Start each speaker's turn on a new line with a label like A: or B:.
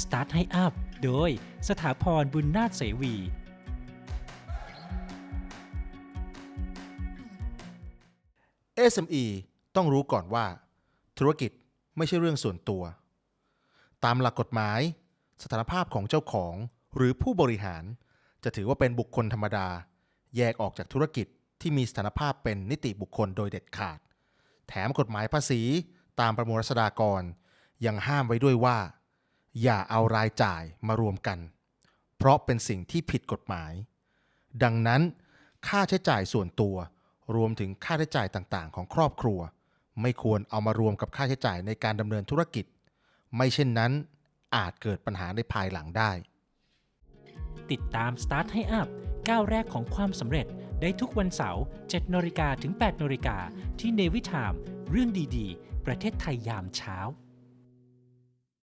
A: Start ให้อัพโดยสถาพรบุญนาถเสวี
B: SME ต้องรู้ก่อนว่า ธุรกิจไม่ใช่เรื่องส่วนตัว ตามหลักกฎหมาย สถานภาพของเจ้าของหรือผู้บริหาร จะถือว่าเป็นบุคคลธรรมดา แยกออกจากธุรกิจที่มีสถานภาพเป็นนิติบุคคลโดยเด็ดขาด แถมกฎหมายภาษีตามประมวลรัษฎากร ยังห้ามไว้ด้วยว่า อย่าเอารายจ่ายมารวมกัน เพราะเป็นสิ่งที่ผิดกฎหมาย ดังนั้น ค่าใช้จ่ายส่วนตัว รวมถึงค่าใช้จ่ายต่างๆ ของครอบครัว ไม่ควรเอามารวมกับค่าใช้จ่ายในการดำเนินธุรกิจ ไม่เช่นนั้น อาจเกิดปัญหาในภายหลังได้
A: ติดตาม Start ให้อัพก้าวแรกของความสำเร็จได้ทุกวันเสาร์7นาฬิกาถึง8นาฬิกาที่เนวิทามเรื่องดีๆ ประเทศไทยยามเช้า